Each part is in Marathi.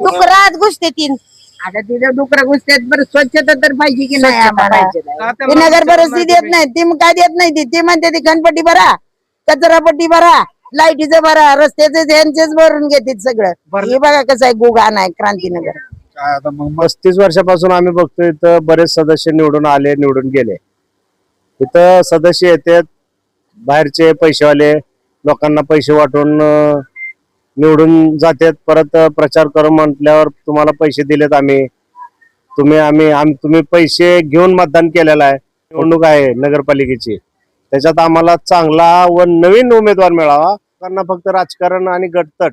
डुकरात घुसते तीन. आता तिथे डुकरा घुसतात बरं स्वच्छता तर पाहिजे की नाही? आम्हाला. ते नगर परिस्थिती देत नाही ती काय देत नाही ती? ती म्हणते ती घनपट्टी भरा कचरा पट्टी भरा लाईटीचं भरा रस्त्याचे त्यांचेच भरून घेतात सगळं. हे बघा कसं आहे गुगान आहे क्रांतीनगर. काय आता मग पस्तीस वर्षापासून आम्ही बघतोय इथं बरेच सदस्य निवडून आले निवडून गेले. इथं सदस्य येतात बाहेरचे पैसेवाले लोकांना पैसे वाटून अं, निवडून जातात परत प्रचार करू म्हटल्यावर तुम्हाला पैसे दिलेत आम्ही. तुम्ही आम्ही आम तुम्ही पैसे घेऊन मतदान केलेलं आहे. निवडणूक आहे नगरपालिकेची. त्याच्यात आम्हाला चांगला व नवीन उमेदवार मिळावा. त्यांना फक्त राजकारण आणि गटतट.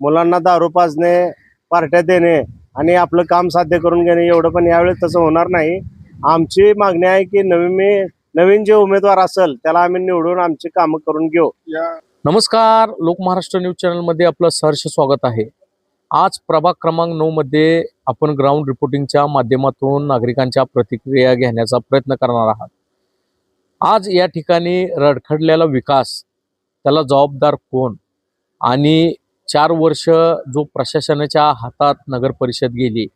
मुलांना दारू पाजणे पार्ट्या देणे आणि आपलं काम साध्य करून घेणे एवढं पण यावेळेस तसं होणार नाही. आमची मागणी आहे की नवीन मी नवीन जे उमेदवार असेल त्याला आम्ही निवडून आमची कामं करून घेऊ. नमस्कार. लोक महाराष्ट्र न्यूज चॅनलमध्ये आपलं सहर्ष स्वागत आहे. आज प्रभाग क्रमांक नऊमध्ये आपण ग्राउंड रिपोर्टिंगच्या माध्यमातून नागरिकांच्या प्रतिक्रिया घेण्याचा प्रयत्न करणार आहात. आज या ठिकाणी रडखडलेला विकास त्याला जबाबदार कोण? आणि चार वर्ष जो प्रशासनाच्या हातात नगर परिषद गेली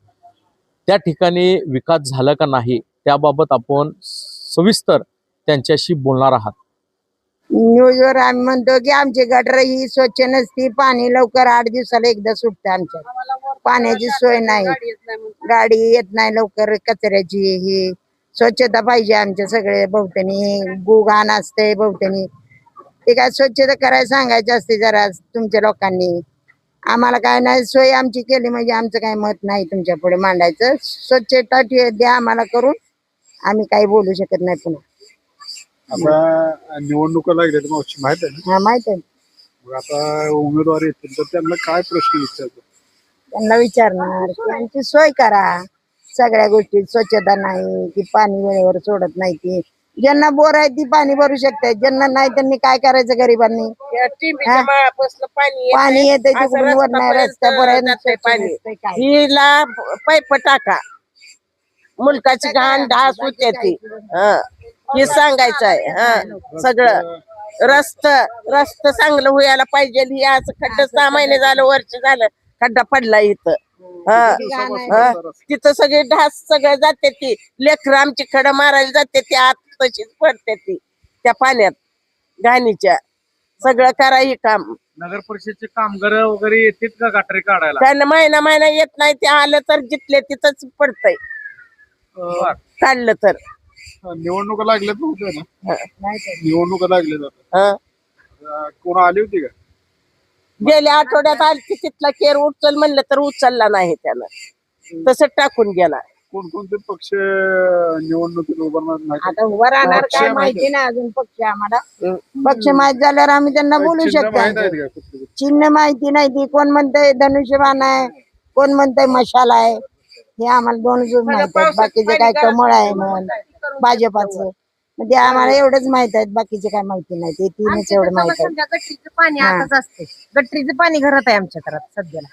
त्या ठिकाणी विकास झाला का नाही? त्याबाबत आपण सविस्तर त्यांच्याशी बोलणार आहात. न्यूजवर आम्ही म्हणतो की आमची गटर ही स्वच्छ नसती पाणी लवकर आठ दिवसाला एकदा सुटतं आमच्या पाण्याची सोय नाही गाडी येत नाही लवकर कचऱ्याची ही स्वच्छता पाहिजे आमच्या सगळे भोवतणी गुगान असते भोवतणी ते काय स्वच्छता करायला सांगायची असते जरा तुमच्या लोकांनी. आम्हाला काय नाही सोय आमची केली म्हणजे आमचं काही मत नाही तुमच्यापुढे मांडायचं. स्वच्छता द्या आम्हाला करून. आम्ही काही बोलू शकत नाही पुन्हा. आता निवडणुका लागल्या तर मावशी माहीत आहे ना? हा माहीत आहे. मग आता उमेदवार येतील तर त्यांना काय प्रश्न विचारतो? त्यांना विचारणार की आमची सोय करा. सगळ्या गोष्टी स्वच्छता नाही की पाणी वेळेवर सोडत नाही ती. ज्यांना बोर आहे ती पाणी भरू शकतात. ज्यांना नाही त्यांनी काय करायचं गरिबांनी? हा? पाणी येते तिकडून वर नाही रस्त्यापर्यंत. हिला पाईप टाका. मुलकाची घाण ढास होते ती हं. हे सांगायचं आहे हं. सगळं रस्त रस्त चांगलं व्हायला पाहिजे हे असं खड्डा सहा महिने झालं वर्ष झालं खड्डा पडला इथं हं. हं. तिथं सगळे ढास सगळं जाते ती लेकर आमची खडं मारायला जाते ती आत तशीच पडते ती त्या पाण्यात घाणीच्या सगळं करा हे काम नगर परिषदचे कामगार वगैरे येतात का गटारी काढायला त्यांना महिना महिना येत नाही ते आलं तर जिथले तिथंच पडतंय. काढलं तर निवडणुका लागल्यात नव्हत्या ना? नाही तर. निवडणुका लागल्यात आता. हं. अं, कोण आली होती का? गेल्या आठवड्यात आलती तिथला केर उचल म्हणलं तर उचलला नाही त्यानं. तसं टाकून गेला. कोणकोणते पक्ष निवडणुकीत उभारणार नाही आता उभं राहणार पक्ष काय माहिती नाही अजून पक्ष आम्हाला. पक्ष माहीत झाल्यावर आम्ही त्यांना बोलू चिन्ह माहीत आहेत शकतो का कुठले? चिन्ह माहिती नाही ती. कोण म्हणतंय धनुष्यबाण आहे कोण म्हणतंय मशाल आहे हे आम्हाला दोनच माहीत आहेत. बाकीचे काय कमळ आहे म्हण भाजपाचं. म्हणजे आम्हाला एवढंच माहीत आहेत बाकीचे काय माहिती नाही. ते तीनच एवढं माहीत आहे गटरीचं पाणी हा. आताच असते गटरीचं पाणी घरात आहे आमच्या घरात सध्याला.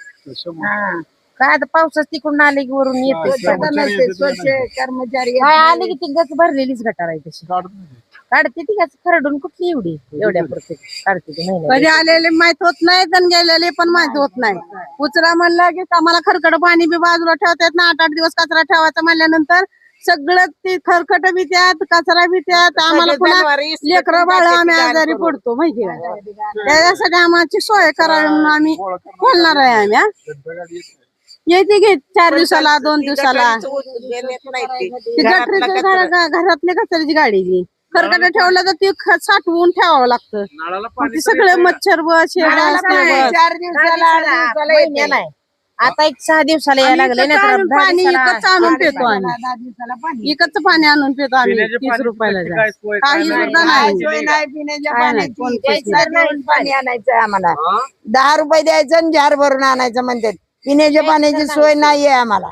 हा. काय आता पावसाच तिकडून आले की वरून येते स्वच्छता नसते, स्वच्छ कर्मचारी येत काय नाही. आले की ती गच भरलेलीच गटार आहे तशी. काढत नाही. ती गच. खरडून कुठली एवढी? एवढ्या पुरते काढते ती कधी महिन्याला. आलेले माहीत होत नाहीत आणि गेलेले पण माहीत होत नाही. उचला म्हणलं की आम्हाला खरकट पाणी बी बाजूला ठेवतात ना आठ आठ दिवस कचरा ठेवायचा म्हणल्यानंतर सगळं ते खरकट बी त्यात कचरा बी त्यात आम्हाला सगळे पुन्हा लेकरं बाळ आम्ही आजारी. पडतो माहिती का त्याच्यासाठी आम्हाला सोय करायला म्हणून आम्ही बोलणार आहे आम्ही हा. येत घे चार दिवसाला दोन दिवसाला ती. घरातला गटरीचं. घरा- कचऱ्याची गाडी ती खरकट ठेवलं तर ती ख- साठवून ठेवावं लागतं नळाला मग पाणी ते सगळे मच्छर बस शेळ्या असते. चार दिवसाला. महिन्याला आहे. आता एक सहा दिवसाला यायला लागले ना आणून पाणी इकडचं आणून पितो आम्ही इकडचं पाणी आणून पितो आम्ही पिण्याच्या तीस पाण्याची रुपयाला कशी जा. काय सोय काय काही नाही? सुद्धा नाही सोय नाही पिण्याच्या काय नाही, पाण्याची कोणतंच द्यायचं देऊन पाणी आणायचं आम्हाला हा? दहा रुपये द्यायचं आणि जार भरून आणायचं म्हणतात पिण्याच्या पाण्याची सोय नाहीये आम्हाला.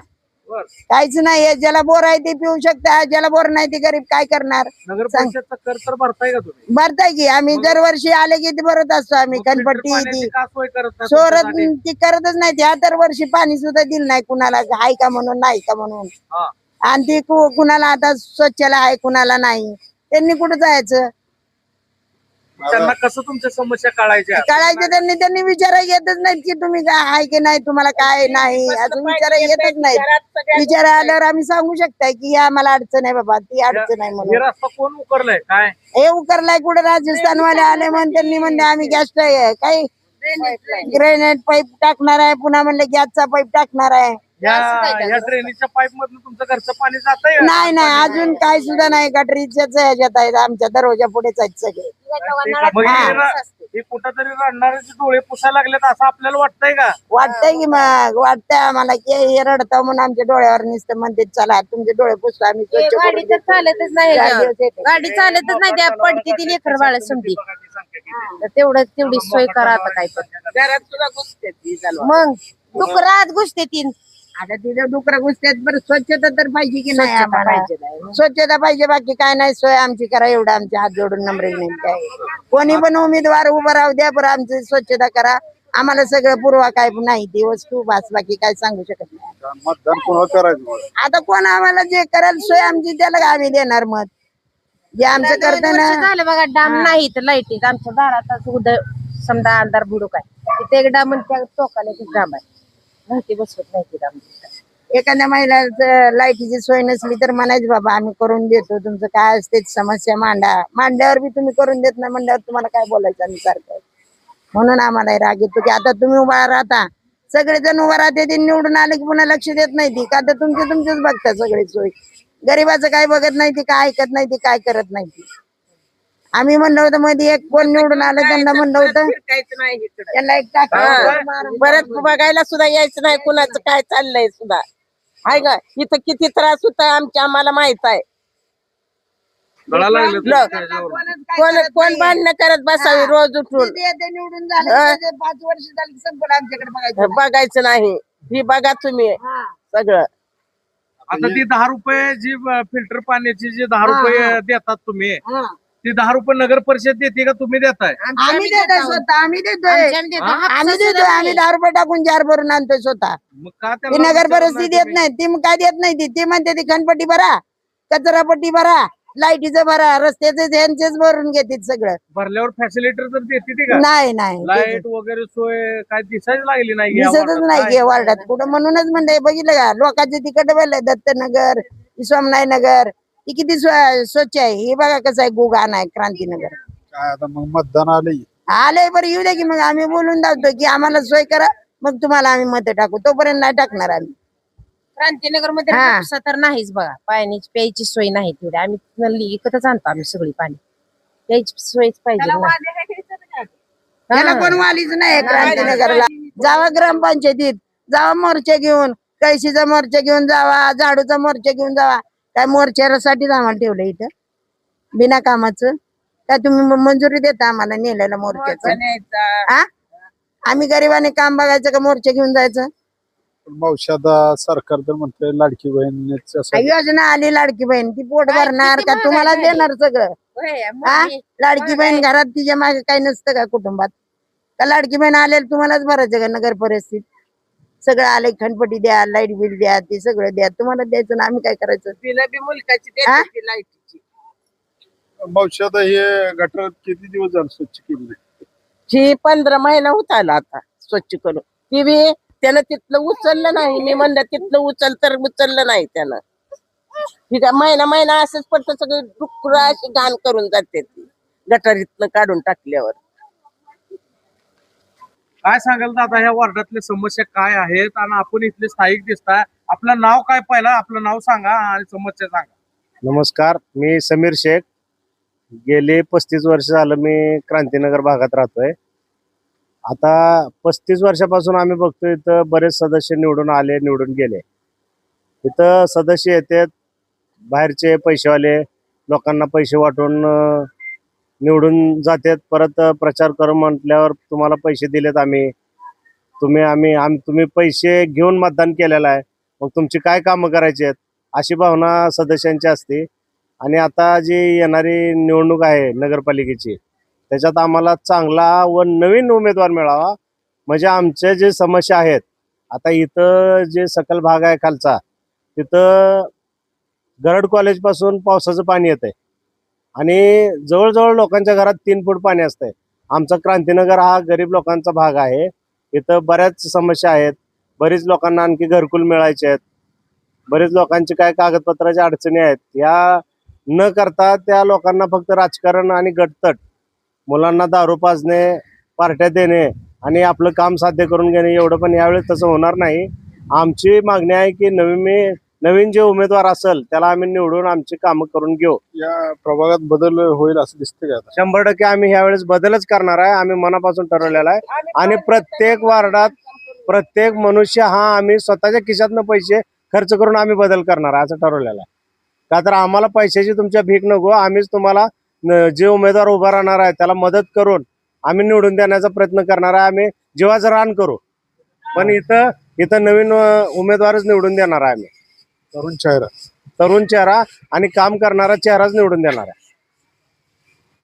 काहीच नाहीये ज्याला बोर आहे ते पिऊ शकता. ज्याला बोर नाही ते गरीब काय करणार? नगर परिषदचा कर तर भरताय का तुम्ही? भरताय की. आम्ही दरवर्षी आले की ते भरत असतो आम्ही. गणपती पाण्याची ती. का सोय करत नाही चोरत तुमच्यासाठी? ती करतच नाही. ह्या दरवर्षी पाणी सुद्धा दिलं नाही कुणाला. आहे का म्हणून? नाही का म्हणून? हा. आणि ती कु- कुणाला आता स्वच्छला आहे कुणाला नाही. त्यांनी कुठं जायचं? त्यांना कसं तुमच्या समस्या कळायच्या कळायचं त्यांनी त्यांनी विचारायला येतच नाहीत की तुम्ही काय आहे की नाही तुम्हाला काय नाही. असं विचारायला येतच नाही विचार आल्यावर आम्ही सांगू शकताय की या मला अडचण आहे बाबा ती अडचण आहे हे म्हणून रस्ता कोण उकरलाय? काय? हे उकरलाय कुठे राजस्थान वाले आले म्हणून त्यांनी म्हणले आम्ही गॅस काय ग्रेनेड पाईप टाकणार आहे पुन्हा म्हणले गॅसचा पाईप टाकणार आहे. या या ड्रेनेजच्या पाईप मधून तुमचं घरचं पाणी जात आहे नाही नाही अजून काय सुद्धा नाही. गटरीच्याच ह्याच्यात आहेत आमच्या दरवाजा पुढेच आहेत सगळे. कुठंतरी रडणाऱ्याचे डोळे पुसायला लागलेत असं आपल्याला वाटतंय का? वाटतंय की मग वाटतंय आम्हाला की हे रडता म्हणून आमच्या डोळ्यावर नुसतं म्हणते चला तुमचे डोळे पुसतो आम्ही स्वच्छ करून गाडी तर देतो." चालतच नाही चार ह्याच्यावर. दिवस येते. गाडी चालतच नाही त्या पडते ती लेकर बाळ समधी तर तेवढं तेवढी सोय करा आता काय तर घरात सुद्धा घुसते ती जनावरं. मग डुकरात घुसते तीन आता तिथे डुकरं घुसतात बरं स्वच्छता तर पाहिजे की नाही स्वच्छता आम्हाला पाहिजे नाही. स्वच्छता पाहिजे बाकी काय नाही सोय आमची करा एवढं आमचे हात जोडून नम्र नाही काय कोणी पण उमेदवार उभं राहू द्या बरं आमची स्वच्छता करा. आम्हाला सगळं पूर्वा काय नाही ती वस्तू बास बाकी काय सांगू शकत नाही. मतदान कोणाला करायचं मग? आता कोण आम्हाला जे कराल सोय आमची त्याला आम्ही देणार मत. जे आमचं करतं वर्ष ना झालं बघा डाम नाही तर लाईटीत. आमच्या दारात उद समजा अंधार बुडूक आहे. तिथे एक डाम आणि त्या टोकाला एक डाम आहे. माहिती बसवत नाही एखाद्या महिलाच लाईटीची सोय नसली तर म्हणायचं बाबा आम्ही करून देतो. तुमचं काय असते समस्या मांडा. मांड्यावर बी तुम्ही करून देत नाही मांड्यावर तुम्हाला काय बोलायचं आम्ही सारखं? म्हणून आम्हाला राग येतो की आता तुम्ही उभा राहता. सगळेजण उभा राहते ते निवडून आले की पुन्हा लक्ष देत नाही ती. का तर तुमचे तुमचेच बघता सगळे सोय. गरीबाचं काय बघत नाही ती काय ऐकत नाही ती काय करत नाही ती. आम्ही म्हणलं होतं मध्ये एक कोण निवडून आलं त्यांना म्हणलं होतं फिरकायचं नाही इकडं. त्यांना एक टाका हा. परत बघायला सुद्धा यायचं नाही कुणाचं काय चाललंय सुद्धा. हाय का? इथं किती त्रास होत आमच्या आम्हाला माहीत आहे. कोण कोण भांडणं करत बसावी रोज उठून? निवडून झाले पाच वर्ष झाली संपलं आमच्याकडे बघायचं बघायचं नाही. ही बघा तुम्ही हा. सगळं. आता ती दहा रुपये जी फिल्टर पाण्याची जी दहा रुपये देतात तुम्ही हा. ती दहा रुपये नगर परिषद देते का तुम्ही देताय? आम्ही देतोय स्वतः आम्ही देतोय. आम्ही देतोय. आम्ही. दहा रुपये टाकून जार भरून आणतोय स्वतः. मग का ती त्याला नगर विचारलं परिस्थिती नाही देत नाही ती मग काय देत नाही ती? ती म्हणते ती खनपट्टी भरा कचरा पट्टी भरा लाईटीचं भरा रस्त्याचे त्यांचेच भरून घेतात सगळं? भरल्यावर फॅसिलिटर तर देते ती का? नाही नाही लाइट वगैरे सोय काय दिसायला लागली नाही या दिसतच वार्डात. नाही काय? की वार्डात. कुठं म्हणूनच म्हणलंय बघितलं का? लोकांचे तिकट बोलले दत्तनगर सोमनाय नगर ती किती स्व- स्वच्छ आहे? हे बघा कसं आहे गुगान आहे क्रांतीनगर. काय आता मग मतदान आले आलंय बरं येऊ दे की मग आम्ही बोलून दावतो की आम्हाला सोय करा मग तुम्हाला आम्ही मत टाकू. तोपर्यंत नाही टाकणार आम्ही. क्रांतीनगरमध्ये हा. तर नाहीच बघा. पाण्याची प्यायची सोय नाही तेवढी आम्ही नल्ली विकतच आणतो आम्ही सगळी पाणी. प्यायची सोयच पाहिजे ना. त्याला कोण वालीच नाही क्रांतीनगरला. जावा ग्रामपंचायतीत. जावा मोर्चा घेऊन कैशीचा मोर्चा घेऊन जावा झाडूचा मोर्चा घेऊन जावा. काय मोर्चासाठी आम्हाला ठेवलं इथं. बिना कामाचं. काय तुम्ही मंजुरी देता आम्हाला नेलेलं मोर्चाचं. हा आम्ही गरिबाने काम बघायचं का मोर्चा घेऊन जायचं? मावशादा सरकार तर म्हणतंय लाडकी बहिणीचं ही योजना आली लाडकी बहीण. ती पोट भरणार का तुम्हाला? देणार सगळं? हा लाडकी बहीण घरात तिच्यामागे काही नसतं का कुटुंबात? का लाडकी बहीण आलेलं तुम्हालाच भरायचं का नगर परिस्थिती सगळं आले खणपटी द्या लाइट बिल द्या ते सगळं द्या. तुम्हाला द्यायचं ना आम्ही काय करायचं? तिला बी मुलकाची हा? देते ती लाईटीची मावशादा हे गटर किती दिवस झाले स्वच्छ केली नाही? ही पंधरा महिना होत आला आता स्वच्छ करून. ती बी त्यानं तिथलं उचललं नाही. मी म्हणलं तिथलं उचल तर उचललं नाही त्यानं. तिथं महिना महिना असंच पडतं सगळं डुकर अशी घाण करून जाते ती. गटारीतनं काढून टाकल्यावर. काय सांगाल दादा ह्या वार्डातल्या समस्या काय आहेत आणि आपण इथले स्थायिक दिसताय. आपलं नाव काय पहिला? आपलं नाव सांगा आणि समस्या सांगा. नमस्कार मी समीर शेख. गेले पस्तीस वर्ष झालं मी क्रांतीनगर भागात राहतोय. आता पस्तीस वर्षापासून आम्ही बघतोय इथं बरेच सदस्य निवडून आले निवडून गेले. इथं सदस्य येतात बाहेरचे पैसेवाले लोकांना पैसे वाटून निवडून जातात परत प्रचार करू म्हटल्यावर तुम्हाला पैसे दिलेत आम्ही. तुम्ही आम्ही आम तुम्ही पैसे घेऊन मतदान केलेलं आहे. मग तुमची काय कामं करायची आहेत? अशी भावना सदस्यांची असते. आणि आता जी येणारी निवडणूक आहे नगरपालिकेची त्याच्यात आम्हाला चांगला व नवीन उमेदवार मिळावा. म्हणजे आमच्या जे समस्या आहेत आता इथं जे सकल भाग आहे खालचा तिथं गरड कॉलेजपासून पावसाचं पाणी येत आहे आणि जवळजवळ लोकांच्या घरात तीन फूट पाणी असतंय. आमचा क्रांतीनगर हा गरीब लोकांचा भाग आहे. इथं बऱ्याच समस्या आहेत. बरीच लोकांना आणखी घरकुल मिळायचे आहेत. बरेच लोकांचे काय कागदपत्राच्या अडचणी आहेत. या न करता त्या लोकांना फक्त राजकारण आणि गटतट मुलांना दारू पाजणे पार्ट्या देणे आणि आपलं काम साध्य करून घेणे एवढं पण यावेळेस तसं होणार नाही. आमची मागणी आहे की नवीन नवीन जे उमेदवार असेल त्याला आम्ही निवडून आमची कामं करून घेऊ. या प्रभागात बदल होईल असं दिसतंय का आता? शंभर टक्के आम्ही ह्यावेळेस बदलच करणार आहे. आम्ही मनापासून ठरवलेला आहे. आणि प्रत्येक वार्डात प्रत्येक मनुष्य हा आम्ही स्वतःच्या खिशातनं पैसे खर्च करून आम्ही बदल करणार आहे असं ठरवलेलं आहे. का तर आम्हाला पैशाची तुमच्या भीक नको. आम्हीच तुम्हाला न- जे उमेदवार उभा राहणार आहे त्याला मदत करून आम्ही निवडून देण्याचा प्रयत्न करणार आहे. आम्ही जीवाचं रान करू. पण इथं इथं नवीन अं, उमेदवारच निवडून देणार आहे आम्ही. तरुण चेहरा तरुण चेहरा आणि काम करणारा चेहराच निवडून देणार आहे.